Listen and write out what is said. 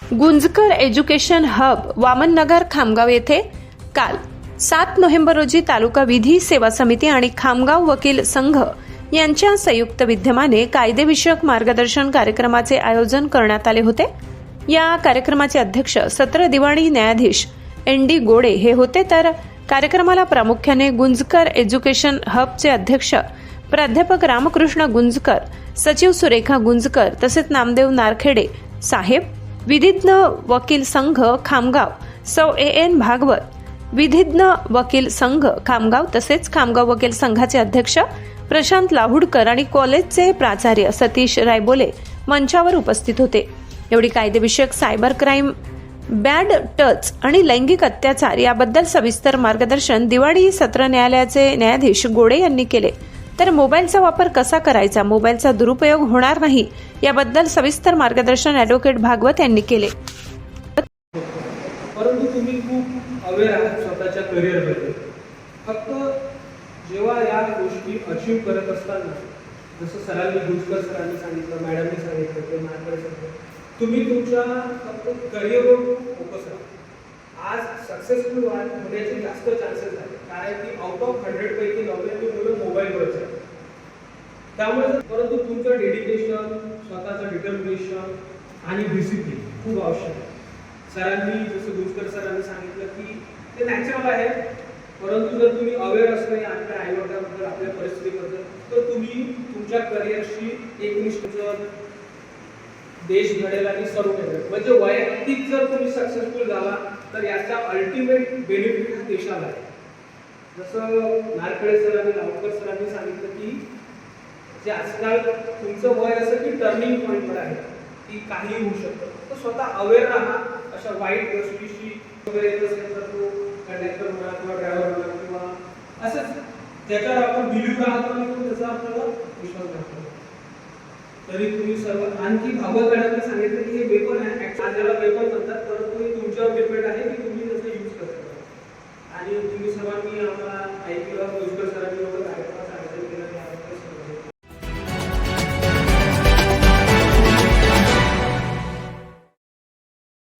Gunjkar education hub Vamannagar Khamgaon येथे काल सात नोव्हेंबर रोजी तालुका विधी सेवा समिती आणि खामगाव वकील संघ यांच्या संयुक्त विद्यमाने कायदेविषयक मार्गदर्शन कार्यक्रमाचे आयोजन करण्यात आले होते. या कार्यक्रमाचे अध्यक्ष सत्र दिवाणी न्यायाधीश एन डी गोडे हे होते. तर कार्यक्रमाला प्रामुख्याने गुंजकर एज्युकेशन हबचे अध्यक्ष प्राध्यापक रामकृष्ण गुंजकर सचिव सुरेखा गुंजकर तसेच नामदेव नारखेडे साहेब विधिज्ञ वकील संघ खामगाव सौ ए एन भागवत. विधिज्ञ वकील संघ खामगाव तसेच खामगाव वकील संघाचे अध्यक्ष प्रशांत लाहुडकर आणि कॉलेजचे प्राचार्य सतीश रायबोले मंचावर उपस्थित होते. एवढी कायदेविषयक सायबर क्राईम बॅड टच आणि लैंगिक अत्याचार याबद्दल सविस्तर मार्गदर्शन दिवाळी सत्र न्यायालयाचे न्यायाधीश गोडे यांनी केले. तर मोबाईलचा वापर कसा करायचा? मोबाईलचा दुरुपयोग होणार नाही याबद्दल सविस्तर मार्गदर्शन ॲडव्होकेट भागवत यांनी केले. परंतु तुम्ही खूप अवेअर आहात स्वतःच्या करिअरबद्दल फक्त जेव्हा या गोष्टी अचीव करत असताना जसं सरांनी भुजकर सरांनी सांगितलं मॅडमनी सांगितलं ते नागपूर सांगितलं तुम्ही तुमच्या फक्त करिअरवर फोकस राहा. आज सक्सेसफुल होण्याचे जास्त चान्सेस आहेत. कारण की आउट ऑफ हंड्रेड पैकी त्यामुळे परंतु तुमचं डेडिकेशन स्वतःचं डिटर्मिनेशन आणि डिसिप्लिन खूप आवश्यक आहे. सरांनी जसं गुजकर सरांनी सांगितलं की ते नॅचरल आहे परंतु जर तुम्ही अवेअर असणे आपल्या आईवडिलांबद्दल आपल्या परिस्थितीबद्दल तर तुम्ही तुमच्या करिअरशी एकनिष्ठ जर देश घडेल आणि सर्व घडेल म्हणजे वैयक्तिक जर तुम्ही सक्सेसफुल झाला तर याचा अल्टिमेट बेनिफिट हा देशाला आहे. जसं नारखेडे सरांनी लावकर सरांनी सांगितलं की जे आजकाल तुमचं वय असं की टर्निंग पॉईंटवर आहे की काही होऊ शकतं. तर स्वतः अवेअर राहा अशा वाईट गोष्टीशी वगैरे येत असेल तर तो कंडक्टर म्हणा किंवा ड्रायव्हर म्हणा किंवा असंच ज्याच्यावर आपण बिलीव्ह राहतो आणि तो त्याचा आपल्याला विश्वास राहतो तरी तुम्ही सर्व आणखी भागवत मॅडमने सांगितलं की हे पेपर आहे Actually आज याला पेपर म्हणतात परंतु